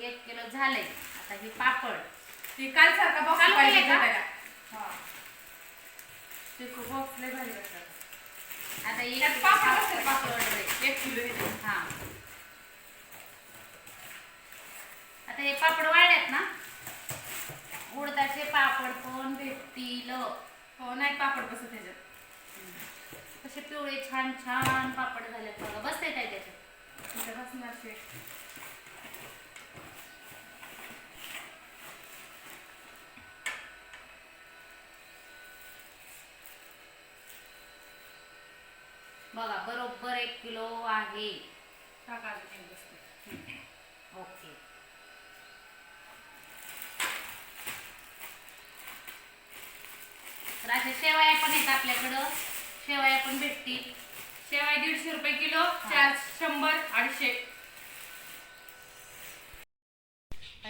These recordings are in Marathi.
हे एक किलो झालंय आता हे पापड ती काल सारखा बॉक्स काल पाहिजे केलंय का? भेटायला. हा. ते खूप बॉक्स लय भारी वाटतात. आता एक त्यात किलो पापड पापड असतात, पापड. आहे. एक किलो येते. हा आता हे पापड वाढल्यात ना उडदाचे पापड पण भेटतील हो नाही पापड बसत त्याच्यात कसे पिवळे छान छान पापड झालेत बघा बसते काय त्याच्यात तिथं बसणार ते. बघा बरोबर एक किलो आहे. ओके. तर अशा शेवाया पण आहेत आपल्याकडं. शेवाया पण भेटतील. शेवाय दीडशे रुपये किलो चार शंभर अडीचशे.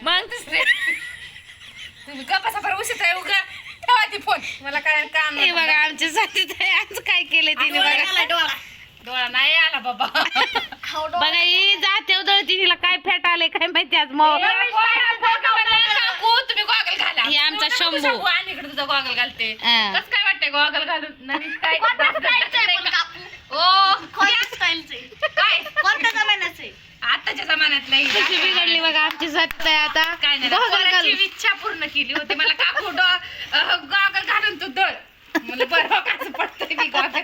मग दुसरे तुम्ही का बसा बरं उशीत आहे उगा. ठेवा ती फोन मला काय काम हे बघा आमच्या साथीत आज काय केले तिने बघा. डोळा. नाही आला बाबा. बघा ही जाते दळती तिला काय फॅट आले काय माहिती आज मग. काकू तुम्ही गॉगल घाला. हे आमचा शंभू. आणि इकडे तुझा गॉगल घालते. हा. कसं काय वाटतंय गॉगल घालून? नवीन काय? ओ. काय? आताच्या जमान्यात कशी बिघडली बघा आमची साथीत आहे आता. काय नाही गॉगल घालून. इच्छा पूर्ण केली होती. मला काकू गॉगल घालून तू दळ. मला बरं कसं पडतंय मी गॉगल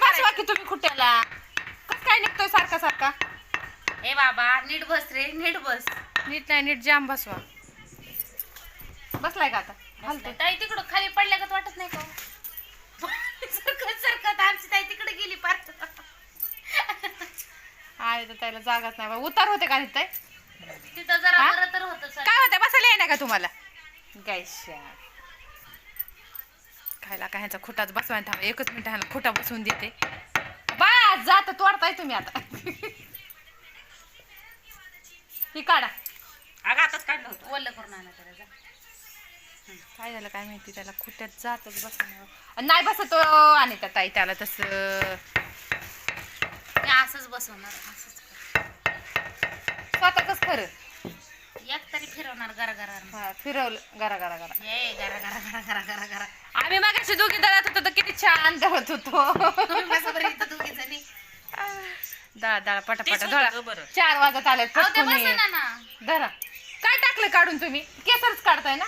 बसवा की तुम्ही खुट्याला कसं काय निघतोय सारखा. हे बाबा नीट बस रे नीट बस. नीट नाही नीट जाम बसवा. बसलाय का आता? हलतोय. ताई तिकडं खाली पडल्यागत वाटत नाही का? सरकत सरकत आमची ताई तिकडे गेली पार. आहे तर त्याला जागाच नाही बा. उतार होते का तिथे तिथं जरा? बरं तर होतं काय होते बसायला येणार का तुम्हाला? गायशा खायला काय ह्यांचा खुटाच बसवायला थांबा. एकच मिनिट ह्याला खुटा बसवून देते. बा जात तोडताय तुम्ही आता. ही काढा. अगं आताच काढलं होतं. वल्ल करून आणा त्याला जा. काय झालं काय माहिती त्याला खुट्यात जातच बसवणार नाही बसतो आणि त्या ताई त्याला तसं. मी असंच बसवणार असंच. स्वतःच खरं. एक तरी फिरवणार गरा गरा हा फिरवलं गरा गरा गरा हे गरा गरा गरा गरा गरा गरा आम्ही मागाशी दोघी दळत होतो तर किती छान दळत होतो. तुम्ही बसा दळा दळा पटापटा तेच होतं बरं. चार वाजत आले अहो, ते बसा ना धरा. काय टाकलं काढून तुम्ही? केसरच काढताय ना?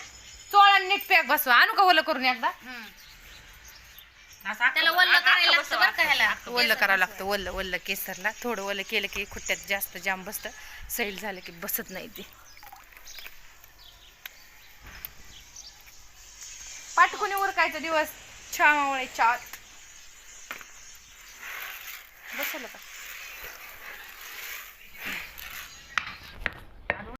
चोळा नीट पॅक बसवा. आणू का ओलं करून एकदा? हम्म. त्याला वल्ल करायला लागतं बरं का ह्याला. ओलं करावं लागतं ओलं ओलं केसरला. थोडं ओलं केलं की खुट्ट्यात जास्त जाम बसतं. सैल झालं की बसत नाही ते. पाटकुनी उरकायचा दिवस. छान चार. बसवलं का